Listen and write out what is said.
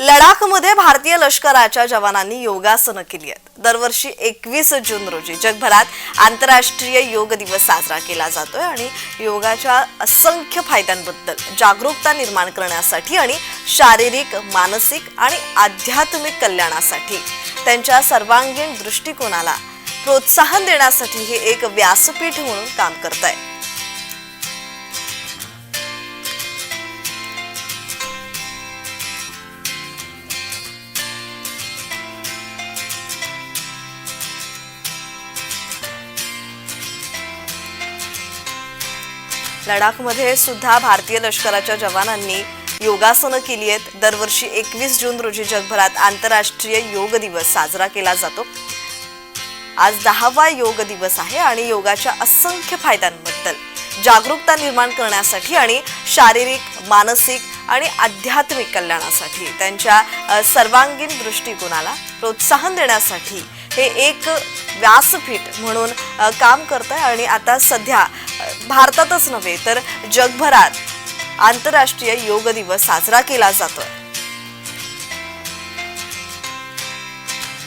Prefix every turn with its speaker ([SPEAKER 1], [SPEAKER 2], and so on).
[SPEAKER 1] लडाखमध्ये भारतीय लष्कराच्या जवानांनी योगासनं केली आहेत. दरवर्षी एकवीस जून रोजी जगभरात आंतरराष्ट्रीय योग दिवस साजरा केला जातोय आणि योगाच्या असंख्य फायद्यांबद्दल जागरूकता निर्माण करण्यासाठी आणि शारीरिक मानसिक आणि आध्यात्मिक कल्याणासाठी त्यांच्या सर्वांगीण दृष्टिकोनाला प्रोत्साहन देण्यासाठी हे एक व्यासपीठ म्हणून काम करत आहे लडाखमध्ये सुद्धा भारतीय लष्कराच्या जवानांनी योगासनं केली आहेत. दरवर्षी एकवीस जून रोजी जगभरात आंतरराष्ट्रीय योग दिवस साजरा केला जातो. आज दहावा योग दिवस आहे आणि योगाच्या असंख्य फायद्यांबद्दल जागरूकता निर्माण करण्यासाठी आणि शारीरिक मानसिक आणि आध्यात्मिक कल्याणासाठी त्यांच्या सर्वांगीण दृष्टिकोनाला प्रोत्साहन देण्यासाठी हे एक व्यासपीठ म्हणून काम करत आहे आणि आता सध्या भारतातच नव्हे तर जगभरात आंतरराष्ट्रीय योग दिवस साजरा केला जातोय.